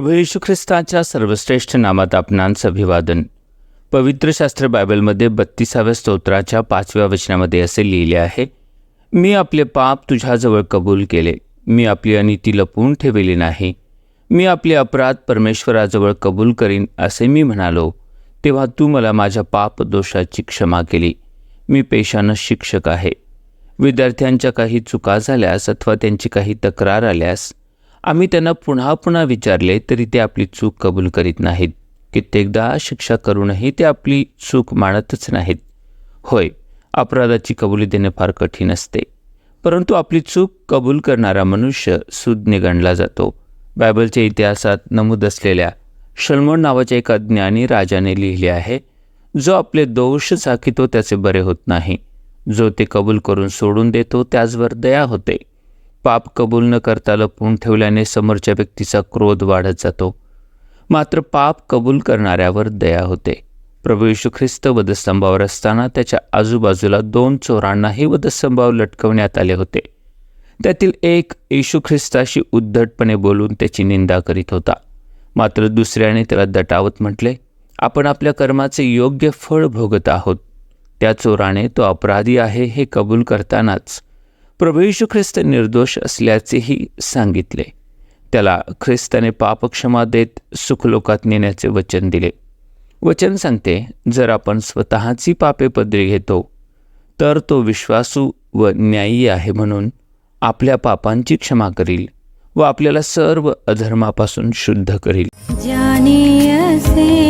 प्रभू येशू ख्रिस्ताच्या सर्वश्रेष्ठ नामात आपणांस अभिवादन पवित्र शास्त्र बायबलमध्ये बत्तीसाव्या स्तोत्राच्या पाचव्या वचनामध्ये असे लिहिले आहे मी आपले पाप तुझ्याजवळ कबूल केले. मी आपली अनिती लपवून ठेवली नाही. मी आपले अपराध परमेश्वराजवळ कबूल करीन असे मी म्हणालो. तेव्हा तू मला माझ्या पाप दोषाची क्षमा केली. मी पेशानं शिक्षक आहे. विद्यार्थ्यांच्या काही चुका झाल्यास अथवा त्यांची काही तक्रार आल्यास आम्ही त्यांना पुन्हा पुन्हा विचारले तरी ते आपली चूक कबूल करीत नाहीत. कित्येकदा शिक्षा करूनही ते आपली चूक मानतच नाहीत. होय अपराधाची कबुली देणे फार कठीण असते. परंतु आपली चूक कबूल करणारा मनुष्य सुज्ञ गणला जातो. बायबलच्या इतिहासात नमूद असलेल्या शल्मोन नावाच्या एका ज्ञानी राजाने लिहिले आहे जो आपले दोष साखितो त्याचे बरे होत नाही. जो ते कबूल करून सोडून देतो त्याचवर दया होते. पाप कबूल न करता लपवून ठेवल्याने समोरच्या व्यक्तीचा क्रोध वाढत जातो. मात्र पाप कबूल करणाऱ्यावर दया होते. प्रभू येशू ख्रिस्त वधस्तंभावर असताना त्याच्या आजूबाजूला दोन चोरांनाही वधस्तंभावर लटकवण्यात आले होते. त्यातील एक येशू ख्रिस्ताशी उद्धटपणे बोलून त्याची निंदा करीत होता. मात्र दुसऱ्याने त्याला दटावत म्हटले आपण आपल्या कर्माचे योग्य फळ भोगत आहोत. त्या चोराने तो अपराधी आहे हे कबूल करतानाच प्रभू येशू ख्रिस्त निर्दोष असल्याचेही सांगितले. त्याला ख्रिस्ताने पापक्षमा देत सुखलोकात नेण्याचे वचन दिले. वचन सांगते जर आपण स्वतःची पापे पदरी घेतो तर तो विश्वासू व न्यायी आहे म्हणून आपल्या पापांची क्षमा करील व आपल्याला सर्व अधर्मापासून शुद्ध करील. जाने असे